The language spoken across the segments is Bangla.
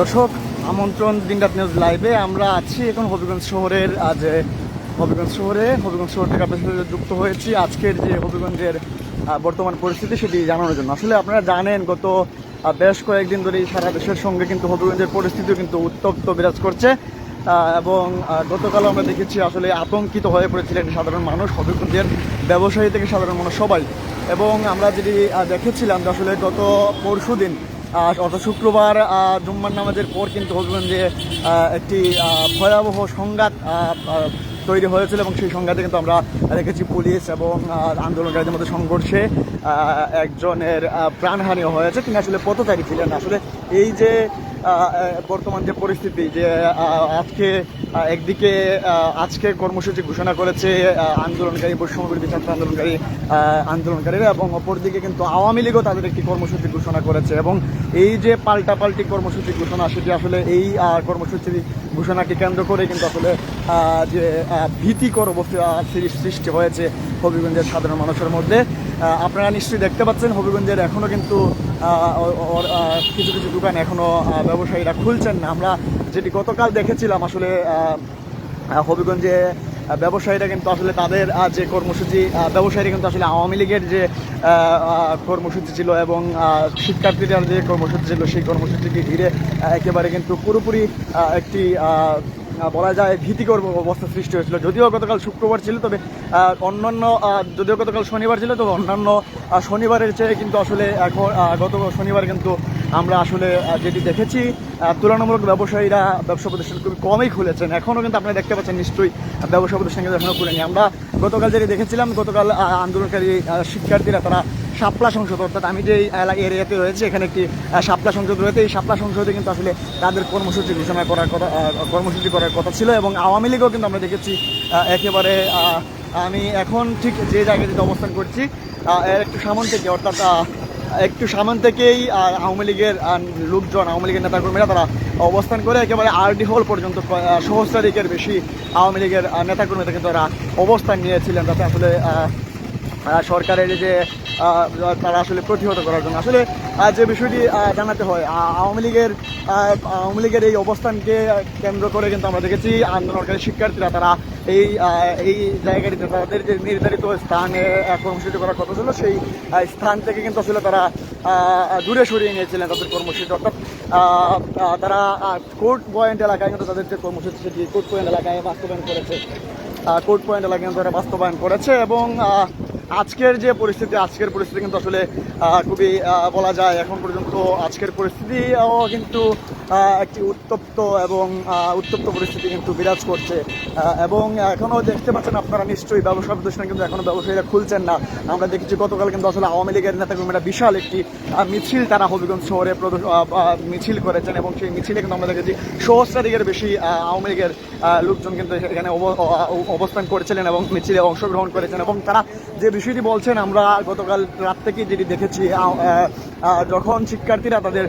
দর্শক, আমন্ত্রণ দিনরাত নিউজ লাইভে আমরা আছি এখন হবিগঞ্জ শহরের আজ হবিগঞ্জ শহরে, হবিগঞ্জ শহর থেকে আপনার সাথে যুক্ত হয়েছি। আজকের যে হবিগঞ্জের বর্তমান পরিস্থিতি সেটি জানানোর জন্য। আসলে আপনারা জানেন, গত বেশ কয়েকদিন ধরে সারা দেশের সঙ্গে কিন্তু হবিগঞ্জের পরিস্থিতিও কিন্তু উত্তপ্ত বিরাজ করছে। এবং গতকাল আমরা দেখেছি আসলে আতঙ্কিত হয়ে পড়েছিলেন সাধারণ মানুষ, হবিগঞ্জের ব্যবসায়ী থেকে সাধারণ মানুষ সবাই। এবং আমরা যেটি দেখেছিলাম যে আসলে গত পরশু দিন অর্থাৎ শুক্রবার জুম্মার নামাজের পর কিন্তু হবিগঞ্জে যে একটি ভয়াবহ সংঘাত তৈরি হয়েছিল এবং সেই সংঘাতে কিন্তু আমরা দেখেছি পুলিশ এবং আন্দোলনকারীদের মধ্যে সংঘর্ষে একজনের প্রাণহানিও প্রাণহানি হয়েছে। তিনি আসলে পথচারী ছিলেন। আসলে এই যে বর্তমান যে পরিস্থিতি যে আজকে একদিকে আজকে কর্মসূচি ঘোষণা করেছে আন্দোলনকারী বৈষম্যবিরোধী ছাত্র আন্দোলনকারী আন্দোলনকারীরা এবং অপরদিকে কিন্তু আওয়ামী লীগও তাদের একটি কর্মসূচি ঘোষণা করেছে এবং এই যে পাল্টাপাল্টি কর্মসূচি ঘোষণা সেটি আসলে এই আহ, কর্মসূচির ঘোষণাকে কেন্দ্র করে কিন্তু আসলে যে ভীতিকর অবস্থা সৃষ্টি হয়েছে হবিগঞ্জের সাধারণ মানুষের মধ্যে। আপনারা নিশ্চয়ই দেখতে পাচ্ছেন, হবিগঞ্জের এখনও কিন্তু কিছু কিছু দোকান এখনও ব্যবসায়ীরা খুলছেন না। আমরা যেটি গতকাল দেখেছিলাম, আসলে হবিগঞ্জে ব্যবসায়ীরা কিন্তু আসলে তাদের যে কর্মসূচি ব্যবসায়ীরা কিন্তু আসলে আওয়ামী লীগের যে কর্মসূচি ছিল এবং শিক্ষার্থীদের যে কর্মসূচি ছিল, সেই কর্মসূচিকে ঘিরে একেবারে কিন্তু পুরোপুরি একটি বলা যায় ভীতিকর অবস্থা সৃষ্টি হয়েছিল। যদিও গতকাল শুক্রবার ছিল, তবে অন্যান্য যদিও গতকাল শনিবার ছিল, তবে অন্যান্য শনিবারের চেয়ে কিন্তু আসলে এখন গত শনিবার কিন্তু আমরা আসলে যেটি দেখেছি তুলনামূলক ব্যবসায়ীরা ব্যবসা প্রতিষ্ঠান খুবই কমই খুলেছেন। এখনও কিন্তু আপনারা দেখতে পাচ্ছেন, নিশ্চয়ই ব্যবসা প্রতিষ্ঠান কিন্তু এখনও খুলেনি। আমরা গতকাল যেটি দেখেছিলাম, গতকাল আন্দোলনকারী শিক্ষার্থীরা, তারা শাপলা সংসদ, অর্থাৎ আমি যে এরিয়াতে রয়েছে, এখানে একটি শাপলা সংসদ রয়েছে। এই শাপলা সংসদে কিন্তু আসলে তাদের কর্মসূচি ঘোষণা করার কথা কর্মসূচি করার কথা ছিল এবং আওয়ামী লীগও কিন্তু আমরা দেখেছি একেবারে আমি এখন ঠিক যে জায়গাটিতে অবস্থান করছি একটু সামন থেকে, অর্থাৎ একটু সামন থেকেই আওয়ামী লীগের লোকজন, আওয়ামী লীগের নেতাকর্মীরা তারা অবস্থান করে একেবারে আরডি হল পর্যন্ত সহস্রাধিকের বেশি আওয়ামী লীগের নেতাকর্মীরা কিন্তু তারা অবস্থান নিয়েছিলেন, যাতে আসলে সরকারের যে তারা আসলে প্রতিহত করার জন্য। আসলে যে বিষয়টি জানাতে হয় আওয়ামী লীগের আওয়ামী লীগের এই অবস্থানকে কেন্দ্র করে কিন্তু আমরা দেখেছি, আন্দোলনকারী শিক্ষার্থীরা তারা এই এই জায়গাটিতে তাদের যে নির্ধারিত স্থানে কর্মসূচি করার কথা ছিল, সেই স্থান থেকে কিন্তু আসলে তারা দূরে সরিয়ে নিয়েছিলেন তাদের কর্মসূচি। অর্থাৎ তারা কোর্ট পয়েন্ট এলাকায় কিন্তু তাদের যে কর্মসূচি সেটি কোর্ট পয়েন্ট এলাকায় বাস্তবায়ন করেছে। কোর্ট পয়েন্ট এলাকায় কিন্তু তারা বাস্তবায়ন করেছে এবং আজকের যে পরিস্থিতি, আজকের পরিস্থিতি কিন্তু আসলে খুবই বলা যায় এখন পর্যন্ত আজকের পরিস্থিতিও কিন্তু একটি উত্তপ্ত এবং উত্তপ্ত পরিস্থিতি কিন্তু বিরাজ করছে। এবং এখনও দেখতে পাচ্ছেন আপনারা নিশ্চয়ই ব্যবসা প্রতিষ্ঠান কিন্তু এখনও ব্যবসায়ীরা খুলছেন না। আমরা দেখেছি গতকাল কিন্তু আসলে আওয়ামী লীগের নেতাকর্মীরা বিশাল একটি মিছিল তারা হবিগঞ্জ শহরে মিছিল করেছেন এবং সেই মিছিলে কিন্তু আমরা দেখেছি সহস্রাধিকের বেশি আওয়ামী লীগের লোকজন কিন্তু এখানে অবস্থান করেছিলেন এবং মিছিলে অংশগ্রহণ করেছেন এবং তারা যে বিষয়টি বলছেন আমরা গতকাল রাত থেকে যেটি দেখেছি যখন শিক্ষার্থীরা তাদের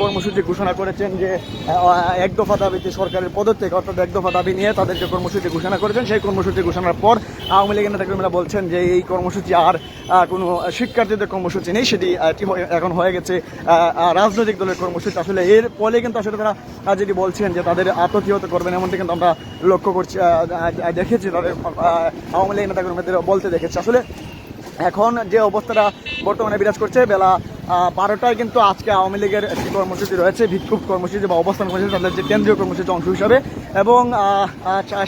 কর্মসূচি ঘোষণা করেছেন যে আহ, এক দফা দাবিতে সরকারের পদত্যাগ অর্থাৎ এক দফা দাবি নিয়ে তাদের যে কর্মসূচি ঘোষণা করেছেন। সেই কর্মসূচি ঘোষণার পর আওয়ামী লীগের নেতাকর্মীরা বলছেন যে এই কর্মসূচি আর কোনো শিক্ষার্থীদের কর্মসূচি নেই। সেটি এখন হয়ে গেছে রাজনৈতিক দলের কর্মসূচি। আসলে এর ফলে কিন্তু আসলে তারা যেটি বলছেন যে তাদের আত্মহত করবেন এমনটি কিন্তু আমরা লক্ষ্য করছি দেখেছি তাদের আওয়ামী লীগ নেতাকর্মীদের বলতে দেখেছি। আসলে এখন যে অবস্থাটা বর্তমানে বিরাজ করছে বেলা বারোটায় কিন্তু আজকে আওয়ামী লীগের একটি কর্মসূচি রয়েছে বিক্ষোভ কর্মসূচি বা অবস্থান কর্মসূচি তাদের যে কেন্দ্রীয় কর্মসূচি অংশ হিসাবে। এবং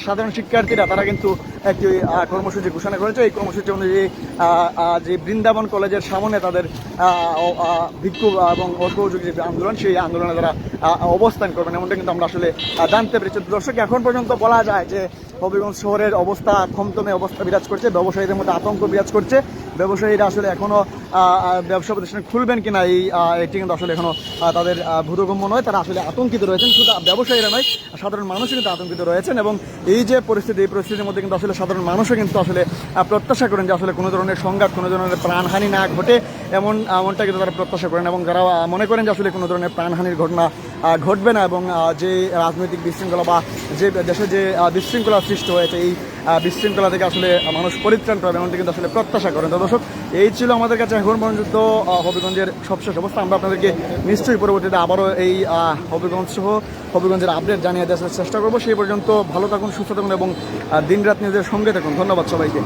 সাধারণ শিক্ষার্থীরা তারা কিন্তু একটি কর্মসূচি ঘোষণা করেছে। এই কর্মসূচি অনুযায়ী যে বৃন্দাবন কলেজের সামনে তাদের বিক্ষোভ এবং অসহযোগী যে আন্দোলন সেই আন্দোলনে তারা অবস্থান করবেন। এমনটা কিন্তু আমরা আসলে জানতে পেরেছি। দর্শক এখন পর্যন্ত বলা যায় যে হবিগঞ্জ শহরের অবস্থা থমথমে অবস্থা বিরাজ করছে। ব্যবসায়ীদের মধ্যে আতঙ্ক বিরাজ করছে। ব্যবসায়ীরা আসলে এখনও আহ, আহ, ব্যবসা প্রতিষ্ঠান খুলবেন কিনা এই এটি কিন্তু আসলে এখনও তাদের বোধগম্য নয়। তারা আসলে আতঙ্কিত রয়েছেন, শুধু ব্যবসায়ীরা নয়, সাধারণ মানুষও কিন্তু আতঙ্কিত রয়েছেন এবং এই যে পরিস্থিতি, এই পরিস্থিতির মধ্যে কিন্তু আসলে সাধারণ মানুষও কিন্তু আসলে প্রত্যাশা করেন যে আসলে কোনো ধরনের সংঘাত, কোনো ধরনের প্রাণহানি না ঘটে, এমন এমনটা কিন্তু তারা প্রত্যাশা করেন এবং যারা মনে করেন যে আসলে কোনো ধরনের প্রাণহানির ঘটনা ঘটবে না এবং যে রাজনৈতিক বিশৃঙ্খলা বা যে দেশে যে বিশৃঙ্খলা সৃষ্টি হয়েছে, এই বিশৃঙ্খলা থেকে আসলে মানুষ পরিত্রাণ পাবে, এমনটি কিন্তু আসলে প্রত্যাশা করেন। তো দর্শক, এই ছিল আমাদের কাছে আহ, হবিগঞ্জের সবশেষ অবস্থা। আমরা আপনাদেরকে নিশ্চয়ই পরবর্তীতে আবারও এই হবিগঞ্জ সহ হবিগঞ্জের আপডেট জানিয়ে দেওয়ার চেষ্টা করব। সেই পর্যন্ত ভালো থাকুন সুস্থ থাকুন এবং দিন রাত নিজের সঙ্গে থাকুন। ধন্যবাদ সবাইকে।